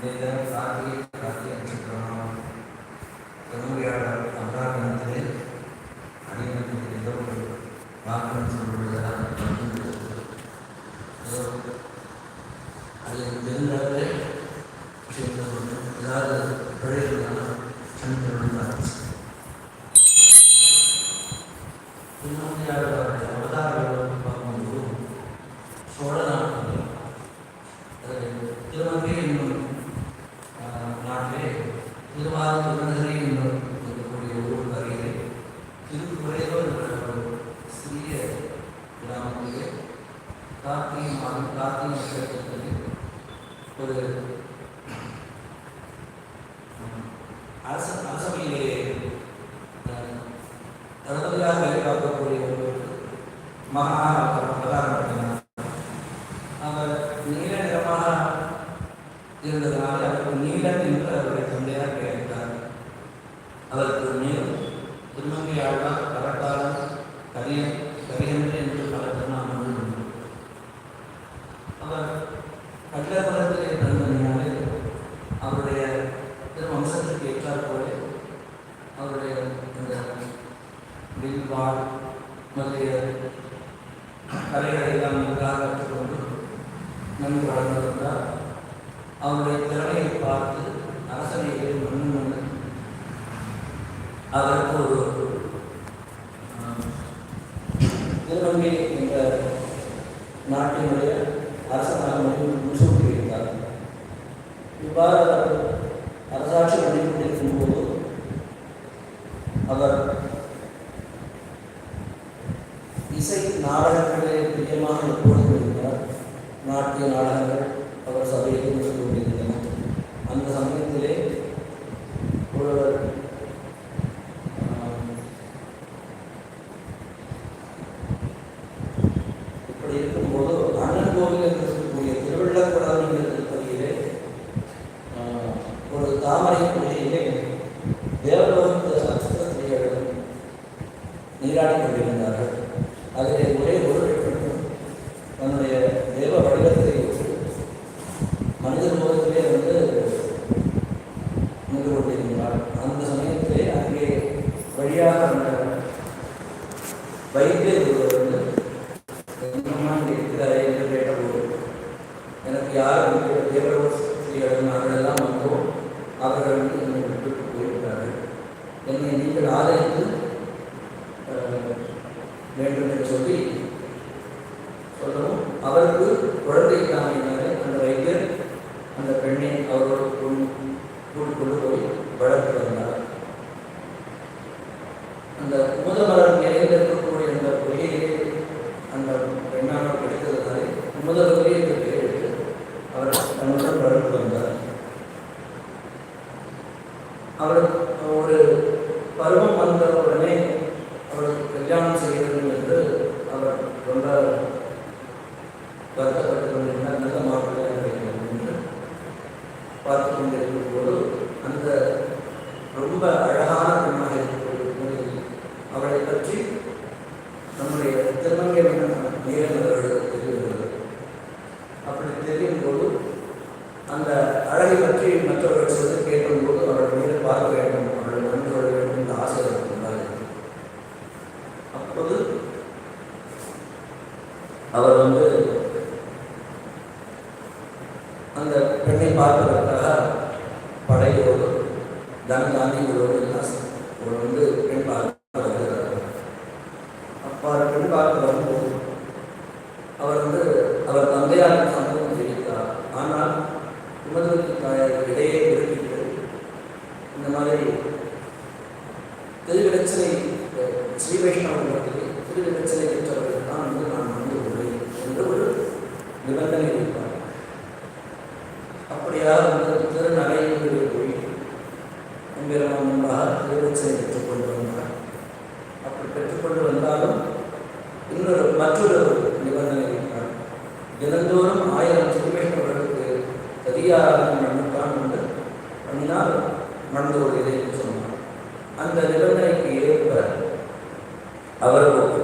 they don't find. الله இவ்வாறு அவர் அரசாட்சி பண்ணிக் கொண்டிருக்கும் போது அவர் இசை நாடகங்களிலே பிரியமாக எப்பொழுது இருக்கிறார் நாட்டிய நாடகங்கள் அவர் சபையில் கொண்டிருந்தன அந்த சமயத்திலே நீராடி கொண்டிருந்தார்கள். அதில் ஒரே ஒருவர் மட்டும் தன்னுடைய தேவ வடிவத்தை அவர் வந்து அவர் தந்தையார் சம்பவம் செய்திருக்கிறார் ஆனால் குமதவதி தாயார் இடையே குறிப்பிட்டு இந்த மாதிரி திருவிடச்சனை ஸ்ரீ வைஷ்ணவ ஆனால் மண் ஒரு இதை சொன்னார். அந்த நிபந்தனைக்கு ஏற்ப அவர்கள்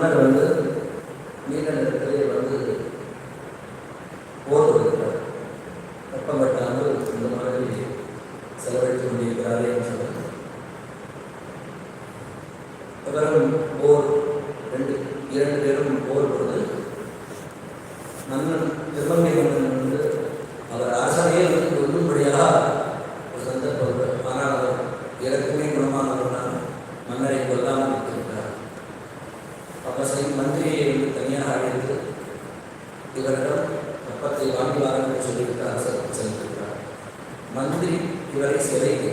那个人 மந்திரி இவரை சிறைக்கு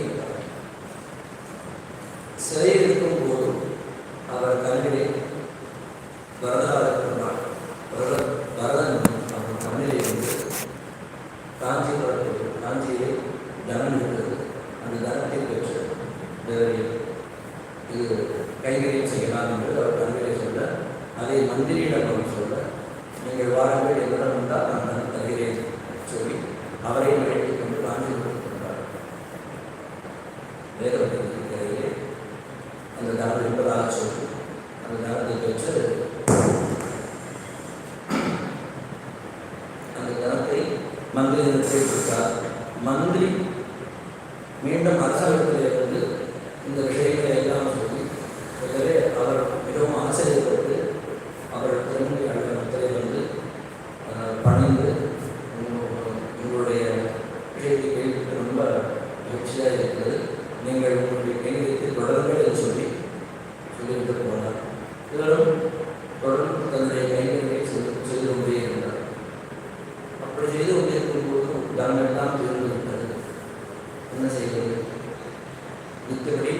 அந்த தரம் இருப்பதாக சொல்லி அந்த தரத்தை வச்சு அந்த தரத்தை மந்திரி சேர்த்திருக்கார் மந்திரி தனமெல்லாம் தீர்ந்து விட்டது என்ன செய்வது? இத்தபடி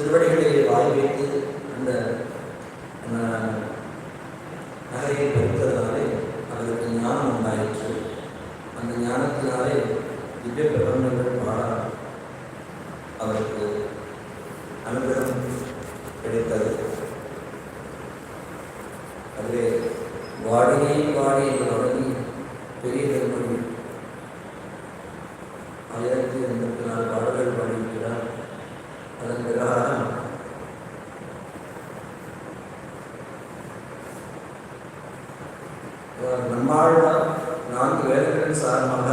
திருவடிகளிலே வாய்வித்து அந்த நம்மாழ்வார் நான்கு வேதங்களின் சாரமாக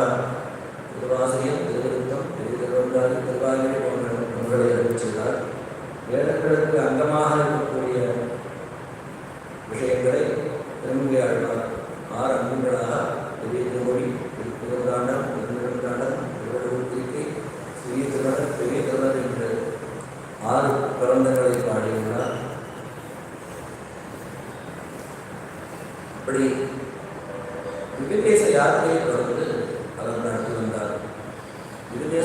திருவாசியம் திருவிருத்தம் திருவிருந்தாதி திருவாதிரை போன்றவர்களை அறிவித்துள்ளார் வேதங்களுக்கு அங்கமாக இருக்கும்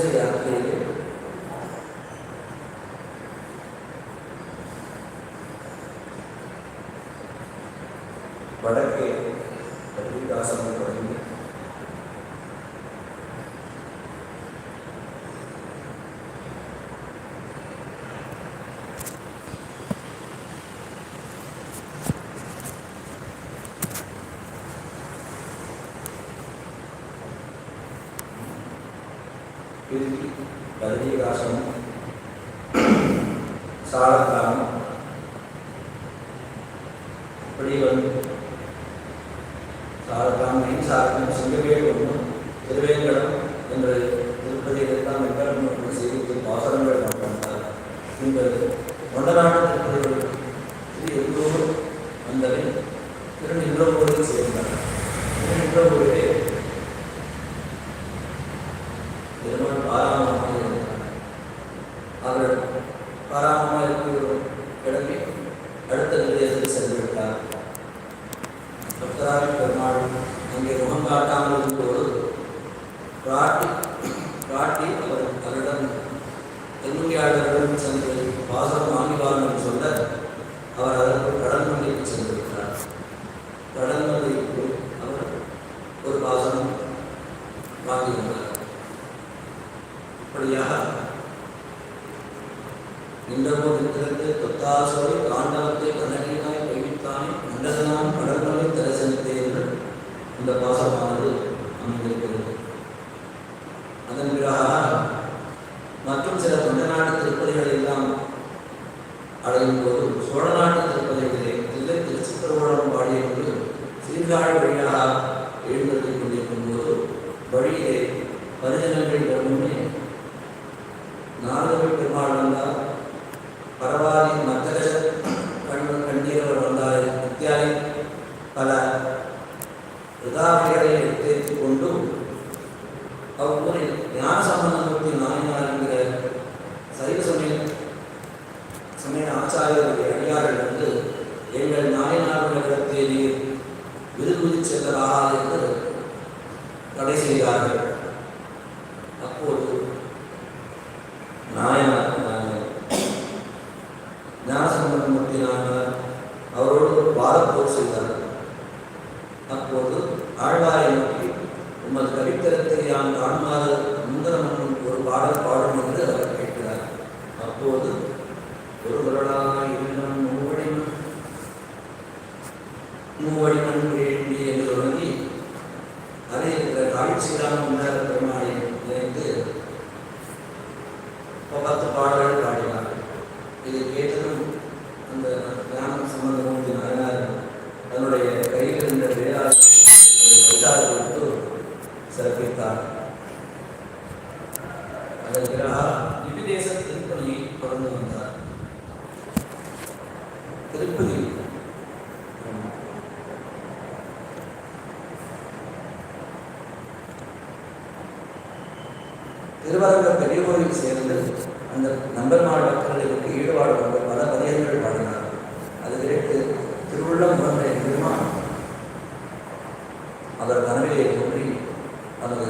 உபதேச யாத்திரையிலே வடக்கே ராட்சசம் சாலக்காரம் இப்படி வந்து சாலக்காரனையும் சாரத்தையும் சிங்கவே ஒன்றும் திருவேங்கடம் என்று திருப்பதியில்தான் வெங்கடம் செய்தி பாசனங்கள் கொண்டது இந்த கொண்டநாடு திருப்பதிகள் காட்டி காட்டி அவர் அவரிடம் தென்மொழியாளர்களும் சென்று பாசமாக அதற்கு ஒரு சோழ கூடாது என்று தடை செய்தார்கள். அப்போது நாயனார் நாசமத்தினான பத்து பாடல்கள் பாடினார்கள் இதை கேட்டதும் அந்த தியானம் சம்பந்தமும் நாயனார் தன்னுடைய கையில் இருந்த வேளாண் கொடுத்து சிறப்பித்தார். அதன் பிறகு தொடர்ந்து வந்தார். திருப்பதி. திருவரங்க பெரிய கோயில் சேர்ந்த பெருமான் அவர் கனவிலே தோன்றி தனது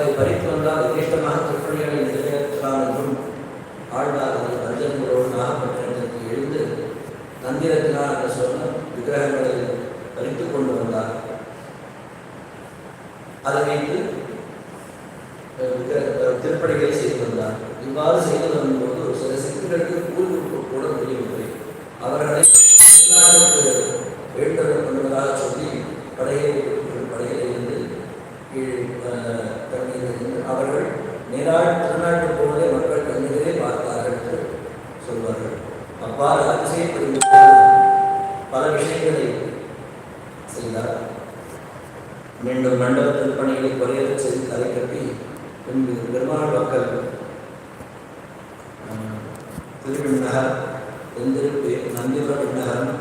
அவற்றை பறித்து வந்தால் விசேஷமாக திருப்பணிகளை நிறைவேற்றலாம் என்றும் ஆழ்வார்கள் பஞ்சங்களோடு நாகப்பட்டினத்திற்கு எழுந்து தந்திரத்தினால் என்று சொன்ன விக்கிரகங்களை அவ்வாறு அதிசயப்படுகின்ற பல விஷயங்களை செய்தார். மீண்டும் மண்டப திருப்பணிகளை குறையற செய்து கதை கட்டி பின்பு பெருமாள் மக்கள் திருவிண்ணகர் எந்திருப்பு நந்திபுர விண்ணகரம்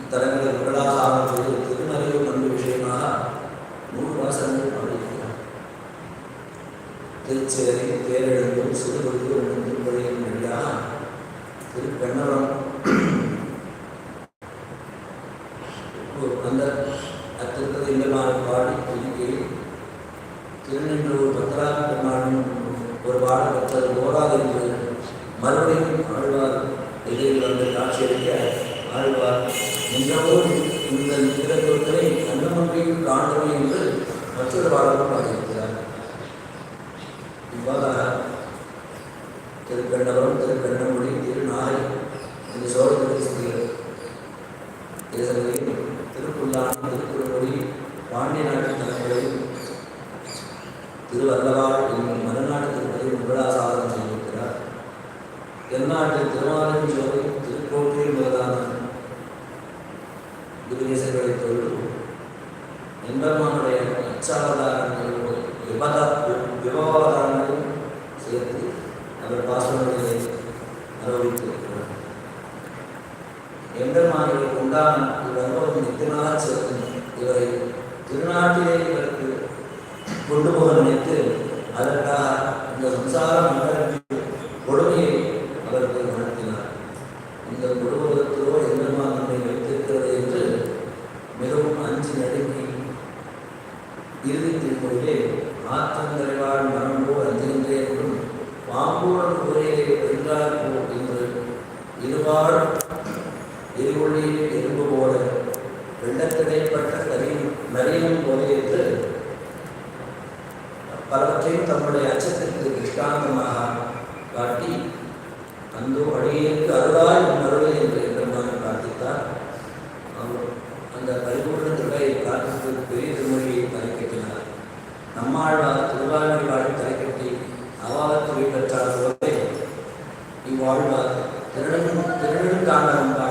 இத்தலங்களை முதலாக ஆரம்பித்து திருநறைவு பண்பு விஷயமாக நூறு வாசகங்கள் பாடியிருக்கிறார். திருச்சேரி பேரெழுந்தும் சிறுவருக்கு திருப்பெண்ணவரம் அந்த அத்திருப்பது இல்லமான பாடி துதிக்கையில் திருநின்றூர் பத்ராபி பெருமாளும் ஒரு பாடல் பெற்றது என்று மறுபடியும் ஆழ்வார் எதிரில் வந்து காட்சியளிக்க ஆழ்வார் நின்றபோது இந்த நித்திரத்தொருத்தரை அன்னமன்றையும் காண்டவை என்று மற்றொரு பாடலும் பாடியிருக்கிறார். இவ்வாறாக திருக்கண்டபுரம் అటు దూరం నుంచి இறுதி திருமொழியிலே ஆற்றங்கரைவாழ் இவ்வாழ்வார் திருடன் திருநெடுந்தாண்டகம் வாழி